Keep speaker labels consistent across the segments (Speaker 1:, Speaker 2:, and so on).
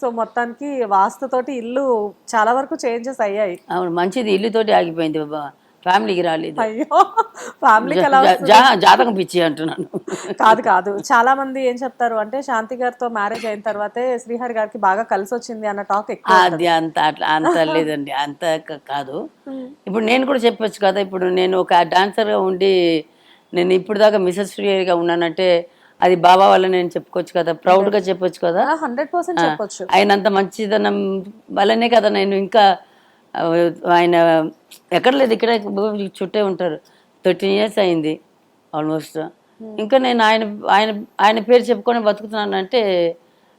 Speaker 1: So మొత్తానికి వాస్తుతోటి ఇల్లు చాలా వరకు చేంజెస్ అయ్యాయి.
Speaker 2: అవును మంచిది ఇల్లుతోటి ఆగిపోయింది బాబా. ఫ్యామిలీకి రాలేదు.
Speaker 1: అయ్యో ఫ్యామిలీకి ఎలా
Speaker 2: జాతకం పిచ్చి అంటున్నాను.
Speaker 1: కాదు కాదు. చాలా మంది ఏం చెప్తారు అంటే శాంతి గారితో మ్యారేజ్ అయిన తర్వాతే శ్రీహరి గారికి బాగా కలిసి వచ్చింది అన్న టాక్ ఎక్కువ
Speaker 2: అది అంత అట్లా అంత లేదండి. అంత కాదు. ఇప్పుడు నేను కూడా చెప్పొచ్చు కదా ఇప్పుడు నేను ఒక డాన్సర్గా ఉండి నేను ఇప్పుడు దాకా మిసెస్ శ్రీహరిగా ఉన్నానంటే అది బాబా వల్ల నేను చెప్పుకోవచ్చు కదా ప్రౌడ్గా చెప్పొచ్చు కదా.
Speaker 1: హండ్రెడ్ పర్సెంట్ చెప్పొచ్చు.
Speaker 2: ఆయనంత మంచిదనం వల్లనే కదా నేను ఇంకా ఆయన ఎక్కడ లేదు ఇక్కడే చుట్టే ఉంటారు. థర్టీన్ ఇయర్స్ అయింది ఆల్మోస్ట్. ఇంకా నేను ఆయన ఆయన ఆయన పేరు చెప్పుకొని బతుకుతున్నాను అంటే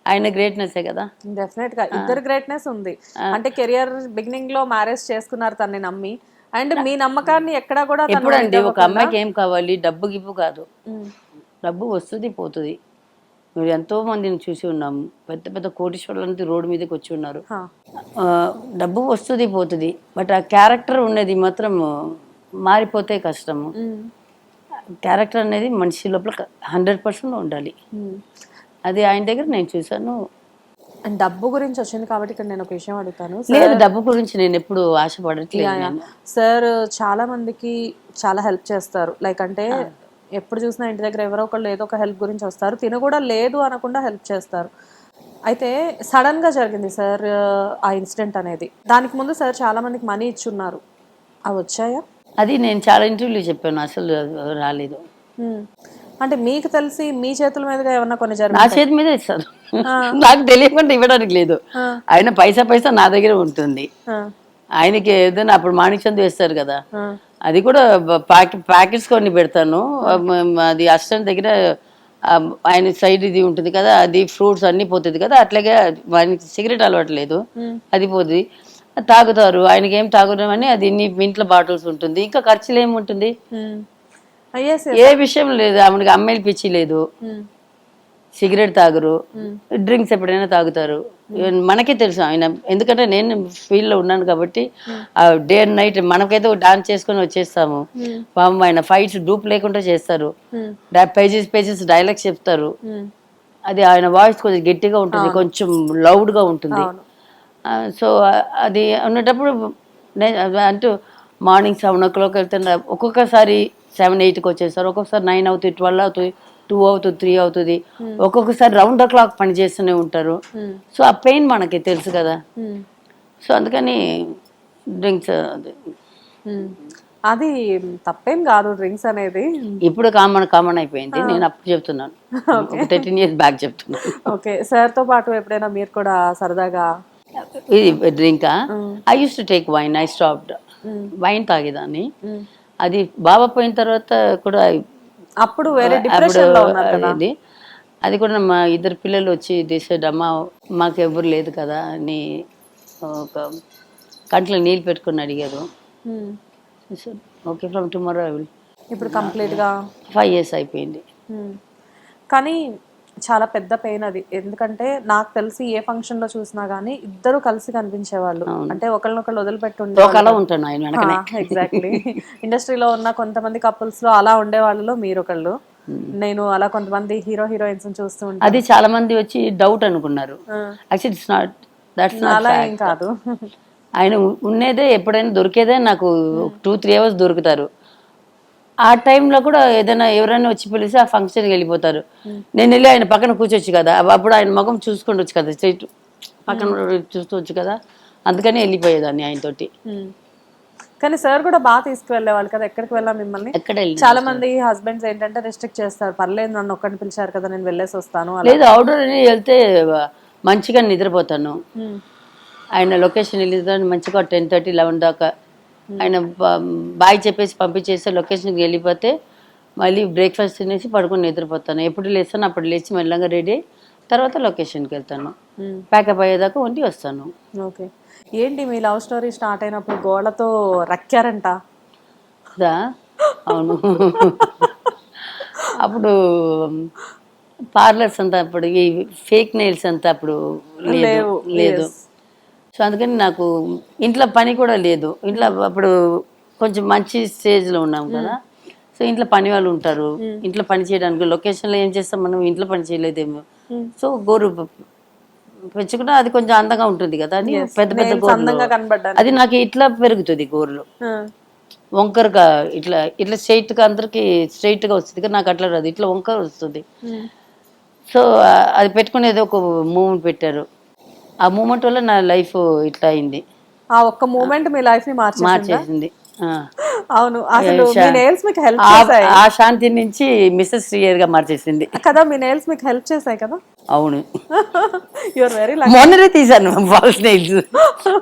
Speaker 2: ఆయన గ్రేట్నెస్సే కదా.
Speaker 1: డెఫినెట్గా. ఇద్దరు గ్రేట్నెస్ ఉంది. అంటే కెరియర్ బిగినింగ్లో మ్యారేజ్ చేసుకున్నారు తనని నమ్మి. అండ్ మీ నమ్మకాన్ని ఎక్కడా కూడా
Speaker 2: ఎప్పుడండి ఒక అమ్మాయికి ఏం కావాలి? డబ్బు గిప్పు కాదు.
Speaker 1: ఉమ్,
Speaker 2: డబ్బు వస్తుంది పోతుంది. మీరు ఎంతో మందిని చూసి ఉన్నాము పెద్ద పెద్ద కోటీశ్వరులంతా రోడ్డు మీదకి వచ్చి ఉన్నారు. డబ్బు వస్తుంది పోతుంది. బట్ ఆ క్యారెక్టర్ ఉన్నది మాత్రం మారిపోతే కష్టము క్యారెక్టర్ అనేది మనిషి లోపల హండ్రెడ్ పర్సెంట్ ఉండాలి. అది ఆయన దగ్గర నేను చూసాను
Speaker 1: అండ్ డబ్బు గురించి వచ్చింది కాబట్టి ఇక్కడ నేను ఒక విషయం అడుగుతాను.
Speaker 2: లేదు డబ్బు గురించి నేను ఎప్పుడు ఆశపడట్లేదు.
Speaker 1: సార్ చాలా మందికి చాలా హెల్ప్ చేస్తారు. లైక్ అంటే ఎప్పుడు చూసినా ఇంటి దగ్గర ఎవరో ఒకళ్ళు ఏదో ఒక హెల్ప్ గురించి వస్తారు. తిన కూడా లేదు అనకుండా హెల్ప్ చేస్తారు. అయితే సడన్గా జరిగింది సార్ ఆ ఇన్సిడెంట్ అనేది. దానికి ముందు సార్ చాలా మందికి మనీ ఇచ్చున్నారు. అవి వచ్చాయా?
Speaker 2: అది నేను చాలా ఇంటర్వ్యూలు చెప్పాను అసలు రాలేదు.
Speaker 1: అంటే మీకు తెలిసి మీ చేతుల మీదుగా ఏమన్నా కొన్ని జరిగి
Speaker 2: నా చేతి మీద ఇస్తారు. నాకు తెలియకుండా ఇవ్వడానికి లేదు. ఆయన పైసా పైసా నా దగ్గర ఉంటుంది. ఆయనకి ఏదైనా అప్పుడు మాణిక్చంద్ వేస్తారు కదా. అది కూడా ప్యాకెట్ ప్యాకెట్స్ కొన్ని పెడతాను. అది అసిస్టెంట్ దగ్గర ఆయన సైడ్ ఇది ఉంటుంది కదా అది ఫ్రూట్స్ అన్ని పోతుంది కదా అట్లాగే ఆయనకి సిగరెట్ అలవాట్లేదు అది పోతుంది తాగుతారు. ఆయనకి ఏం తాగుదామని అది ఇంట్లో బాటిల్స్ ఉంటుంది. ఇంకా ఖర్చులు ఏముంటుంది? ఏ విషయం లేదు. ఆమెకి అమ్మాయిలు పిచ్చి లేదు. సిగరెట్ తాగరు. డ్రింక్స్ ఎప్పుడైనా తాగుతారు. మనకే తెలుసు ఆయన. ఎందుకంటే నేను ఫీల్డ్లో ఉన్నాను కాబట్టి ఆ డే అండ్ నైట్ మనకైతే డాన్స్ చేసుకొని వచ్చేస్తాము. పాపం ఆయన ఫైట్స్ డూప్ లేకుండా చేస్తారు. పేజెస్ పేజెస్ డైలాగ్స్ చెప్తారు. అది ఆయన వాయిస్ కొంచెం గట్టిగా ఉంటుంది. కొంచెం లౌడ్గా ఉంటుంది సో అది ఉన్నటప్పుడు నేను అంటూ మార్నింగ్ సెవెన్ ఓ క్లాక్ వెళ్తున్నా ఒక్కొక్కసారి సెవెన్ ఎయిట్కి వచ్చేస్తారు. ఒక్కొక్కసారి నైన్ అవుతుంది ట్వెల్వ్ అవుతుంది టూ అవుతుంది త్రీ అవుతుంది. ఒక్కొక్కసారి రౌండ్ ద క్లాక్ పని చేస్తూనే ఉంటారు. సో ఆ పెయిన్ మనకి తెలుసు కదా. సో అందుకని డ్రింక్స్
Speaker 1: అది. తప్పేం కాదు డ్రింక్స్ అనేది.
Speaker 2: ఇప్పుడు కామన్ కామన్ అయిపోయింది. నేను అప్పుడు చెప్తున్నాను. థర్టీన్ ఇయర్స్ బ్యాక్ చెప్తున్నాను.
Speaker 1: ఓకే. సార్తో పాటు ఎప్పుడైనా మీరు కూడా సరదాగా
Speaker 2: ఇది డ్రింకా? I use to take wine. I stopped. Wine తాగేదాన్ని. అది బాబా పోయిన తర్వాత కూడా
Speaker 1: అప్పుడు వేరే డిప్రెషన్లో ఉన్నారు కదా.
Speaker 2: అది అది కూడా మా ఇద్దరు పిల్లలు వచ్చి తీసాడు అమ్మ మాకు ఎవరు లేదు కదా అని ఒక కంట్లో నీళ్ళు పెట్టుకుని అడిగారు. Okay from tomorrow I will
Speaker 1: ఇప్పుడు కంప్లీట్గా
Speaker 2: ఫైవ్ ఇయర్స్ అయిపోయింది.
Speaker 1: కానీ చాలా పెద్ద పెయిన్ అది. ఎందుకంటే నాకు తెలిసి ఏ ఫంక్షన్లో చూసినా గానీ ఇద్దరు కలిసి కనిపించేవాళ్ళు. అంటే ఒకళ్ళనొకళ్ళు వదిలిపెట్టుండే ఎగ్జాక్ట్లీ ఇండస్ట్రీలో ఉన్న కొంతమంది కపుల్స్లో అలా ఉండే వాళ్ళలో మీరు ఒకళ్ళు నేను అలా కొంతమంది హీరో హీరోయిన్స్ చూస్తూ ఉంటాను.
Speaker 2: అది చాలా మంది వచ్చి డౌట్ అనుకున్నారు. Actually it's not that's not
Speaker 1: అలా ఏం కాదు.
Speaker 2: ఆయన ఉ- ఉన్నదే ఎప్పుడైనా దొరికేదే నాకు టూ త్రీ అవర్స్ దొరుకుతారు. ఆ టైంలో కూడా ఏదైనా ఎవరైనా వచ్చి పిలిచి ఆ ఫంక్షన్కి వెళ్ళిపోతారు. నేను వెళ్ళి ఆయన పక్కన కూర్చోవచ్చు కదా. అప్పుడు- ఆయన ముఖం చూసుకుంటొచ్చు కదా. స్ట్రైట్ పక్కన చూస్తూ వచ్చు కదా. అందుకని వెళ్ళిపోయేదాన్ని ఆయనతోటి.
Speaker 1: కానీ సార్ కూడా బాగా తీసుకువెళ్ళేవాళ్ళు కదా. ఎక్కడికి వెళ్ళాం మిమ్మల్ని?
Speaker 2: వెళ్ళి
Speaker 1: చాలా మంది హస్బెండ్స్ ఏంటంటే రెస్ట్రిక్ట్ చేస్తారు. పర్లేదు నన్ను ఒక్కడిని పిలిచారు కదా నేను వెళ్ళేసి వస్తాను
Speaker 2: లేదు అవుట్డోర్ అని వెళ్తే మంచిగా నిద్రపోతాను. ఆయన లొకేషన్ వెళ్ళిన మంచిగా టెన్ థర్టీ లెవెన్ దాకా ఆయన బాయ్ చెప్పేసి పంపించేస్తే లొకేషన్కి వెళ్ళిపోతే మళ్ళీ బ్రేక్ఫాస్ట్ తినేసి పడుకొని నిద్రపోతాను. ఎప్పుడు లేస్తాను అప్పుడు లేచి మెల్లగా రెడీ అయ్యి తర్వాత లొకేషన్కి వెళ్తాను. ప్యాకప్ అయ్యేదాకా వండి వస్తాను.
Speaker 1: ఓకే. ఏంటి మీ లవ్ స్టోరీ స్టార్ట్ అయినప్పుడు గోడతో రక్కారంట?
Speaker 2: అవును. అప్పుడు పార్లర్స్ అంతా అప్పుడు ఈ ఫేక్ నెయిల్స్ అంతా అప్పుడు లేదు లేదు. సో అందుకని నాకు ఇంట్లో పని కూడా లేదు. ఇంట్లో అప్పుడు కొంచెం మంచి స్టేజ్లో ఉన్నాం కదా. సో ఇంట్లో పని వాళ్ళు ఉంటారు. ఇంట్లో పని చేయడానికి లొకేషన్లో ఏం చేస్తాం మనం? ఇంట్లో పని చేయలేదేమో. సో గోరు పెంచుకుంటే అది కొంచెం అందంగా ఉంటుంది కదా. అని పెద్ద పెద్ద గోర్లు. అది నాకు ఇట్లా పెరుగుతుంది గోర్లు. వంకరగా ఇట్లా ఇట్లా straight గా అందరికి straight గా వస్తుంది. కానీ నాకు అట్లా రాదు. ఇట్లా వంకర వస్తుంది. సో అది పెట్టుకునేది ఒక మూమెంట్ పెట్టారు. ఆ మూమెంట్ వల్ల నా లైఫ్ ఇట్లా అయింది.
Speaker 1: ఆ ఒక్క మూమెంట్ మీ లైఫ్ని మార్చేసిందా. అవును. అసలు మీ నెయిల్స్ మీకు హెల్ప్ చేశాయి?
Speaker 2: ఆ శాంతి నుంచి మిస్సెస్ శ్రీయర్గా మార్చేసింది.
Speaker 1: కదా మీ నెయిల్స్ మీకు హెల్ప్ చేశాయి కదా?
Speaker 2: అవును.
Speaker 1: యువర్ వెరీ
Speaker 2: మొన్ననే తీశాను ఫాల్స్ నెయిల్స్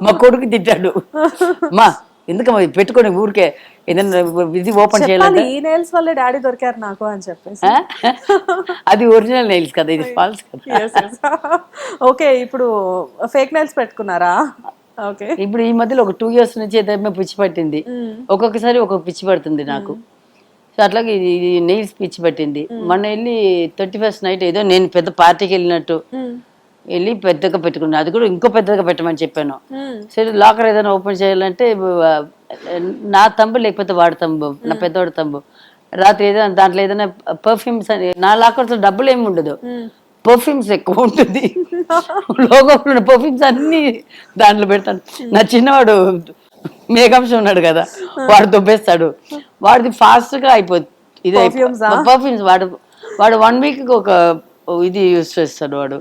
Speaker 2: మా కొడుకు తిట్టాడు. మా ఎందుకు పెట్టుకొని ఊరికే ఏదైనా ఇది ఓపెన్ చేయాలంటే
Speaker 1: ఈ నెయిల్స్ వల్లే డాడీ దొరికారు నాకు అని చెప్పేసి?
Speaker 2: అది ఒరిజినల్ నెయిల్స్ కదా ఇది ఫాల్స్ కదా?
Speaker 1: ఓకే ఇప్పుడు ఫేక్ నెయిల్స్ పెట్టుకున్నారా? ఓకే
Speaker 2: ఇప్పుడు ఈ మధ్యలో ఒక టూ ఇయర్స్ నుంచి ఏదైనా పిచ్చి పట్టింది. ఒక్కొక్కసారి ఒక్కొక్క పిచ్చి పడుతుంది నాకు. సో అట్లాగే ఇది ఇది నెయిల్స్ పిచ్చి పట్టింది. మొన్న వెళ్ళి థర్టీ ఫస్ట్ నైట్ ఏదో నేను పెద్ద పార్టీకి వెళ్ళినట్టు వెళ్ళి పెద్దగా పెట్టుకున్నాను అది కూడా ఇంకో పెద్దగా పెట్టమని చెప్పాను. సరే లాకర్ ఏదైనా ఓపెన్ చేయాలంటే నా తంబు లేకపోతే వాడి తంబు నా పెద్దవాడి తంబు. రాత్రి ఏదైనా దాంట్లో ఏదైనా పర్ఫ్యూమ్స్ అని నా లాకర్తో డబ్బులు ఏమి ఉండదు. పర్ఫ్యూమ్స్ ఎక్కువ ఉంటుంది. లోగోలో ఉన్న పర్ఫ్యూమ్స్ అన్ని దాంట్లో పెడతాను. నా చిన్నవాడు మేకప్స్ ఉన్నాడు కదా వాడు దొబ్బేస్తాడు. వాడిది ఫాస్ట్గా అయిపోతుంది ఇది? పర్ఫ్యూమ్స్ వాడు వాడు వన్ వీక్ ఒక ఇది యూస్ చేస్తాడు వాడు.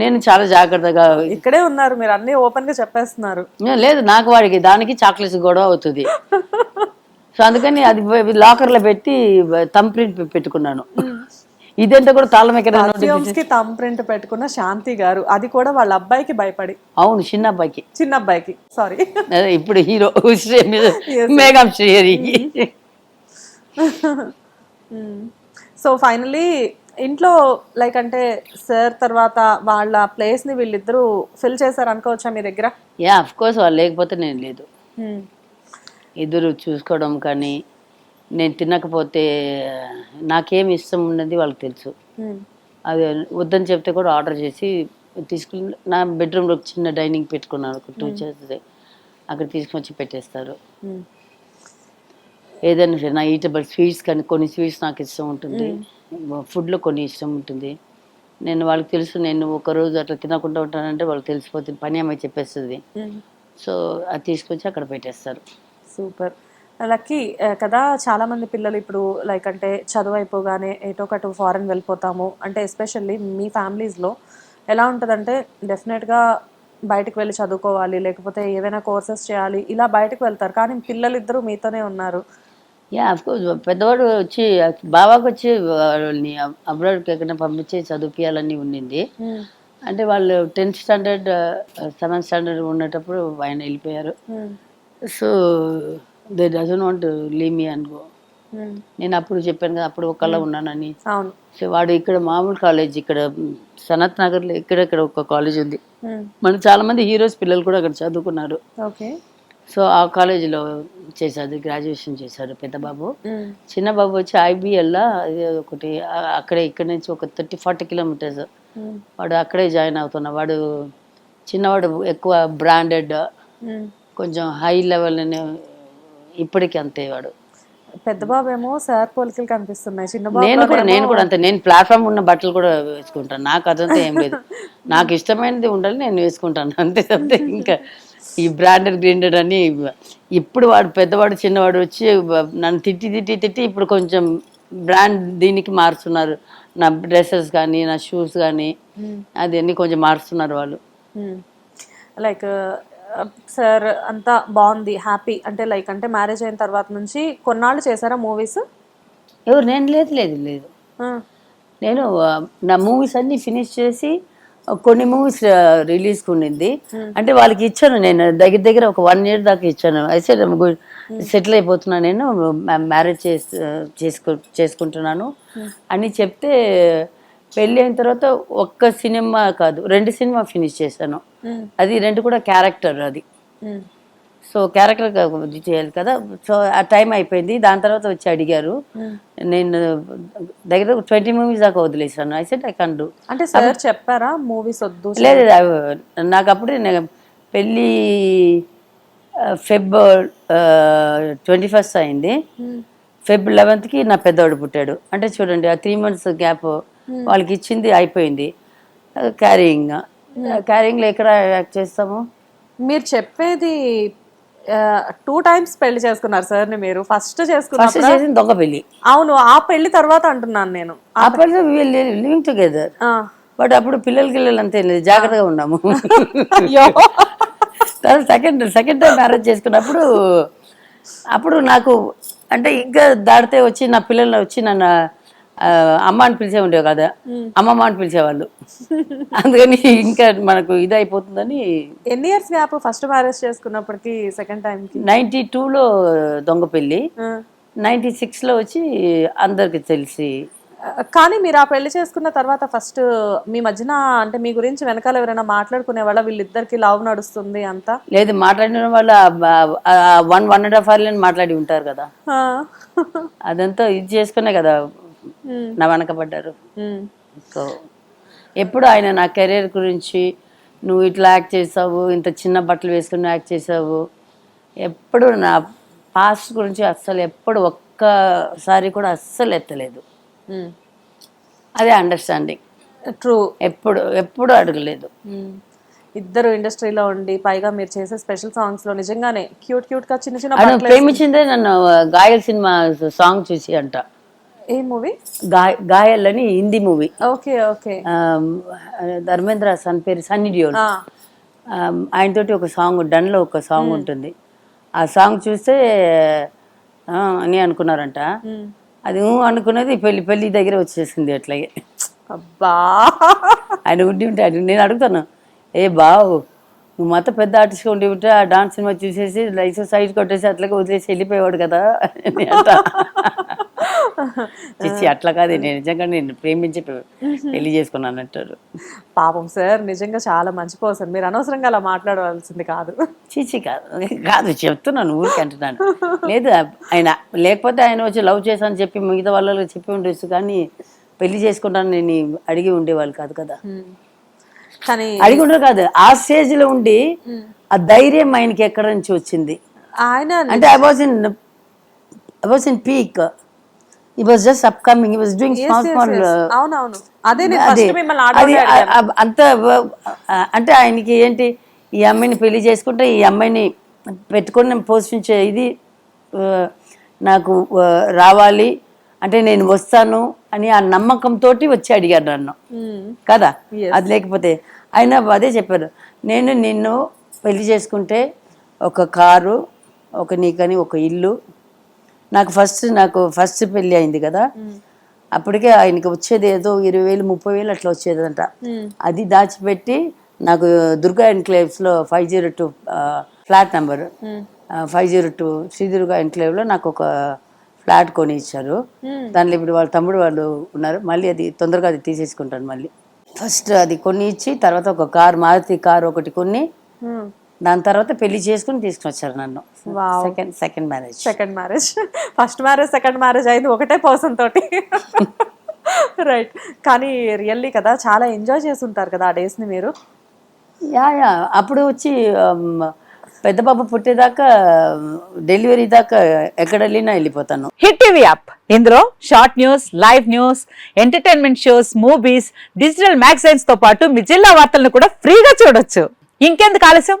Speaker 2: నేను చాలా జాగ్రత్తగా
Speaker 1: ఇక్కడే ఉన్నారు మీరు అన్ని ఓపెన్గా చెప్పేస్తున్నారు.
Speaker 2: లేదు నాకు వాడికి దానికి చాక్లెట్స్ గొడవ అవుతుంది. సో అందుకని అది లాకర్లో పెట్టి థమ్ ప్రింట్ పెట్టుకున్నాను. ఇదంతా కూడా తాళం ఎక్కడ
Speaker 1: తమ్ ప్రింట్ పెట్టుకున్న శాంతి గారు అది కూడా వాళ్ళ అబ్బాయికి భయపడి.
Speaker 2: అవును చిన్న అబ్బాయికి.
Speaker 1: చిన్న అబ్బాయికి సారీ
Speaker 2: ఇప్పుడు hero makeup Srihari.
Speaker 1: So finally ఇంట్లో లైక్ అంటే సార్ తర్వాత వాళ్ళ ప్లేస్ని వీళ్ళిద్దరూ ఫిల్ చేశారు అనుకోవచ్చా మీ దగ్గర?
Speaker 2: యా అఫ్ కోర్స్ వాళ్ళు లేకపోతే నేను లేదు. ఇద్దరు చూసుకోవడం కానీ నేను తినకపోతే నాకేం ఇష్టం ఉన్నది వాళ్ళకి తెలుసు. అది వద్దని చెప్తే కూడా ఆర్డర్ చేసి తీసుకుని నా బెడ్రూమ్లో చిన్న డైనింగ్ పెట్టుకున్నాను ఒక టూ చైర్స్ అక్కడ తీసుకొని వచ్చి పెట్టేస్తారు ఏదైనా సరే నా ఈటబుల్ స్వీట్స్ కానీ కొన్ని స్వీట్స్ నాకు ఇష్టం ఉంటుంది. ఫుడ్లో కొన్ని ఇష్టం ఉంటుంది. నేను వాళ్ళకి తెలుసు నేను ఒక రోజు అట్లా తినకుండా ఉంటానంటే వాళ్ళకి తెలిసిపోతుంది పని అమ్మాయి చెప్పేస్తుంది. సో అది తీసుకొచ్చి అక్కడ పెట్టేస్తారు.
Speaker 1: సూపర్. లక్కీ కదా చాలా మంది పిల్లలు ఇప్పుడు లైక్ అంటే చదువు అయిపోగానే ఏటో ఒకటి ఫారెన్ వెళ్ళిపోతాము. అంటే ఎస్పెషల్లీ మీ ఫ్యామిలీస్లో ఎలా ఉంటుందంటే డెఫినెట్గా బయటకు వెళ్ళి చదువుకోవాలి లేకపోతే ఏదైనా కోర్సెస్ చేయాలి ఇలా బయటకు వెళ్తారు. కానీ పిల్లలు ఇద్దరు మీతోనే ఉన్నారు.
Speaker 2: యా కోర్స్ పెద్దవాడు వచ్చి బాబాకి వచ్చి వాళ్ళని అబ్రాడ్కి ఎక్కడైనా పంపించి చదివిపించాలని ఉండింది అంటే వాళ్ళు టెన్త్ స్టాండర్డ్ సెవెంత్ స్టాండర్డ్ ఉన్నటప్పుడు ఆయన వెళ్ళిపోయారు. So they doesn't want leave me అనుకో నేను అప్పుడు చెప్పాను కదా అప్పుడు ఒకళ్ళ ఉన్నానని.
Speaker 1: అవును.
Speaker 2: సో వాడు ఇక్కడ మామూలు కాలేజ్ ఇక్కడ సనత్ నగర్లో ఇక్కడ ఇక్కడ ఒక కాలేజ్ ఉంది. మన చాలా మంది హీరోస్ పిల్లలు కూడా అక్కడ చదువుకున్నారు.
Speaker 1: ఓకే
Speaker 2: సో ఆ కాలేజీలో చేశారు గ్రాడ్యుయేషన్ చేశారు పెద్ద బాబు చిన్న బాబు వచ్చి ఐబిఎల్లా అది ఒకటి అక్కడే ఇక్కడ నుంచి ఒక థర్టీ ఫార్టీ కిలోమీటర్స్. వాడు అక్కడే జాయిన్ అవుతున్నా. వాడు చిన్నవాడు ఎక్కువ బ్రాండెడ్ కొంచెం హై లెవెల్ ఇప్పటికీ అంతే వాడు.
Speaker 1: పెద్ద బాబు ఏమో సార్ పోలికలు కనిపిస్తున్నాయి. చిన్న బాబు
Speaker 2: నేను కూడా నేను కూడా అంతే. నేను ప్లాట్ఫామ్ ఉన్న బట్టలు కూడా వేసుకుంటాను. నాకు అదంతా ఏం లేదు. నాకు ఇష్టమైనది ఉండాలి నేను వేసుకుంటాను. అంతే అంతే. ఇంకా ఈ బ్రాండెడ్ గ్రీండెడ్ అని ఇప్పుడు వాడు పెద్దవాడు చిన్నవాడు వచ్చి నన్ను తిట్టి తిట్టి తిట్టి ఇప్పుడు కొంచెం బ్రాండ్ దీనికి మారుస్తున్నారు. నా డ్రెస్సెస్ కానీ నా షూస్ కానీ అది అన్ని కొంచెం మారుస్తున్నారు వాళ్ళు.
Speaker 1: లైక్ సార్ అంతా బాగుంది హ్యాపీ. అంటే లైక్ అంటే మ్యారేజ్ అయిన తర్వాత నుంచి కొన్నాళ్ళు చేశారా మూవీస్?
Speaker 2: ఎవరు నేను లేదు లేదు లేదు. నేను నా మూవీస్ అన్ని ఫినిష్ చేసి కొన్ని మూవీస్ రిలీజ్కి ఉండింది. అంటే వాళ్ళకి ఇచ్చాను నేను దగ్గర దగ్గర ఒక వన్ ఇయర్ దాకా ఇచ్చాను. అయితే సెటిల్ అయిపోతున్నా నేను మ్యారేజ్ చేసి చేసుకో చేసుకుంటున్నాను. అని చెప్తే పెళ్ళి అయిన తర్వాత ఒక్క సినిమా కాదు రెండు సినిమా ఫినిష్ చేశాను. అది రెండు కూడా క్యారెక్టర్ అది. సో క్యారెక్టర్ ఇది చేయాలి కదా. సో ఆ టైం అయిపోయింది. దాని తర్వాత వచ్చి అడిగారు. నేను దగ్గర ట్వంటీ మూవీస్ దాకా వదిలేసాను I said I can do
Speaker 1: అంటే సార్ చెప్పారా? మూవీస్ వద్దు
Speaker 2: లేదు నాకు అప్పుడే నేను పెళ్ళి ఫెబ్ ట్వంటీ ఫస్ట్ అయింది. ఫెబ్ లెవెన్త్కి నా పెద్దవాడు పుట్టాడు. అంటే చూడండి ఆ త్రీ మంత్స్ గ్యాప్ వాళ్ళకి ఇచ్చింది అయిపోయింది. క్యారీయింగ్ క్యారింగ్లో ఎక్కడ యాక్ట్ చేస్తాము?
Speaker 1: మీరు చెప్పేది టూ టైమ్స్ పెళ్ళి చేసుకున్నారు సార్ మీరు. ఫస్ట్ చేసుకున్నారు
Speaker 2: ఫస్ట్ చేసింది దొంగ పెళ్ళి
Speaker 1: అవును ఆ పెళ్ళి తర్వాత అంటున్నాను నేను.
Speaker 2: అప్పటితో లివింగ్ టుగెదర్
Speaker 1: ఆ.
Speaker 2: బట్ అప్పుడు పిల్లలు గిల్లలు అంతే లేదు జాగ్రత్తగా ఉన్నాము.
Speaker 1: అయ్యో.
Speaker 2: తర్వాత సెకండ్ సెకండ్ టైం మ్యారేజ్ చేసుకున్నప్పుడు అప్పుడు నాకు అంటే ఇంకా దాడితే వచ్చి నా పిల్లల్ని వచ్చి నన్ను ఆ, అమ్మ అని పిలిచే ఉండేవి కదా. అమ్మమ్మ అని పిలిచేవాళ్ళు. అందుకని ఇంకా మనకు ఇది అయిపోతుందని
Speaker 1: ఎన్ని ఇయర్స్ గ్యాప్ ఫస్ట్ మ్యారేజ్ చేసుకున్నప్పటికి సెకండ్ టైం కి
Speaker 2: నైంటీ టూలో దొంగ పెళ్ళి. నైంటీ సిక్స్లో వచ్చి అందరికి తెలిసి.
Speaker 1: కానీ మీరు ఆ పెళ్ళి చేసుకున్న తర్వాత ఫస్ట్ మీ మధ్యన అంటే మీ గురించి వెనకాల ఎవరైనా మాట్లాడుకునే వాళ్ళ వీళ్ళిద్దరికి లవ్ నడుస్తుంది అంతా?
Speaker 2: లేదు మాట్లాడిన వాళ్ళు వన్ వన్ అండ్ హాఫ్ అవర్లని మాట్లాడి ఉంటారు కదా. అదంతా ఇది చేసుకునే కదా. నా వెనకబడ్డారు. సో ఎప్పుడు ఆయన నా కెరీర్ గురించి నువ్వు ఇట్లా యాక్ట్ చేసావు ఇంత చిన్న బట్టలు వేసుకుని యాక్ట్ చేసావు ఎప్పుడు నా పాస్ట్ గురించి అస్సలు ఎప్పుడు ఒక్కసారి కూడా అస్సలు ఎత్తలేదు. అదే అండర్స్టాండింగ్
Speaker 1: ట్రూ
Speaker 2: ఎప్పుడు ఎప్పుడు అడగలేదు.
Speaker 1: ఇద్దరు ఇండస్ట్రీలో ఉండి పైగా మీరు చేసే స్పెషల్ సాంగ్స్లో నిజంగానే క్యూట్ క్యూట్గా చిన్న చిన్న
Speaker 2: ప్రేమించిందే నన్ను గాయల్ సినిమా సాంగ్ చూసి అంట.
Speaker 1: ఏ మూవీ?
Speaker 2: గాయ గాయల్ అని Hindi movie.
Speaker 1: Okay okay.
Speaker 2: Dharmendra son పేరు సన్నీ డియోల్ ఆయనతోటి ఒక సాంగ్ డన్లో ఒక సాంగ్ ఉంటుంది. ఆ సాంగ్ చూస్తే అని అనుకున్నారంట. అది అనుకున్నది పెళ్ళి పెళ్ళి దగ్గర వచ్చేసింది అట్లాగే.
Speaker 1: అబ్బా!
Speaker 2: ఆయన ఉండి ఉంటే నేను అడుగుతాను ఏ బావు నువ్వు మొత్తం పెద్ద ఆర్టిస్ట్గా ఉండి ఉంటే ఆ డాన్స్ సినిమా చూసేసి లైసెన్స్ సైజ్ కొట్టేసి అట్లాగే వదిలేసి వెళ్ళిపోయేవాడు కదా? అంట. చిచ్చి అట్లా కాదు నేను నిజంగా నేను ప్రేమించి పెళ్ళి చేసుకున్నాను అంటారు
Speaker 1: పాపం సార్ నిజంగా చాలా మంచి పర్సన్. మీరు అనవసరంగా అలా మాట్లాడవలసింది కాదు.
Speaker 2: చీచి కాదు కాదు చెప్తున్నాను ఊరికి అంటున్నాను. లేదు ఆయన లేకపోతే ఆయన వచ్చి లవ్ చేశాను చెప్పి మిగతా వాళ్ళకి చెప్పి ఉండొచ్చు కానీ పెళ్ళి చేసుకుంటాను నేను అడిగి ఉండేవాళ్ళు కాదు కదా.
Speaker 1: కానీ
Speaker 2: అడిగి ఉండరు కాదు ఆ స్టేజ్లో ఉండి ఆ ధైర్యం ఆయనకి ఎక్కడ నుంచి వచ్చింది?
Speaker 1: ఆయన
Speaker 2: అంటే I was in I was in peak he was just upcoming he was doing small small
Speaker 1: అవునవును. అదే నేను
Speaker 2: అది. అంత అంటే ఆయనకి ఏంటి ఈ అమ్మాయిని పెళ్ళి చేసుకుంటే ఈ అమ్మాయిని పెట్టుకొని పోషించే ఇది నాకు రావాలి అంటే నేను వస్తాను అని ఆ నమ్మకంతో వచ్చి అడిగారు నన్ను. కదా? అది లేకపోతే ఆయన అదే చెప్పారు. నేను నిన్ను పెళ్ళి చేసుకుంటే ఒక కారు ఒక నీకని ఒక ఇల్లు నాకు ఫస్ట్ నాకు ఫస్ట్ పెళ్ళి అయింది కదా అప్పటికే ఆయనకి వచ్చేది ఏదో ఇరవై వేలు ముప్పై వేలు అట్లా వచ్చేదంట. అది దాచిపెట్టి నాకు Durga ఎన్క్లేవ్స్లో five zero two flat number. Five zero two Shri Durga ఎన్క్లేవ్లో నాకు ఒక ఫ్లాట్ కొని ఇచ్చారు. దాంట్లో ఇప్పుడు వాళ్ళ తమ్ముడు వాళ్ళు ఉన్నారు మళ్ళీ అది తొందరగా అది తీసేసుకుంటాను మళ్ళీ ఫస్ట్ అది కొన్ని ఇచ్చి తర్వాత ఒక కార్ మారుతి కార్ ఒకటి కొన్ని. దాని తర్వాత పెళ్ళి చేసుకుని తీసుకుని వచ్చారు నన్ను. Second second marriage
Speaker 1: second marriage first marriage second marriage అయింది ఒకటే పర్సన్ తోటి. రైట్ కానీ రియల్లీ కదా చాలా ఎంజాయ్ చేసి ఉంటారు కదా ఆ డేస్ని మీరు.
Speaker 2: Yeah yeah. అప్పుడు వచ్చి ఆమ్, పెద్ద పాప పుట్టేదాకా డెలివరీ దాకా ఎక్కడ వెళ్ళినా వెళ్ళిపోతాను
Speaker 3: హిట్ టీవీ యాప్ ఇందులో short news live news entertainment shows movies digital మ్యాగజైన్స్తో పాటు మీ జిల్లా వార్తలను కూడా ఫ్రీగా చూడొచ్చు. ఇంకెందుకు ఆలస్యం?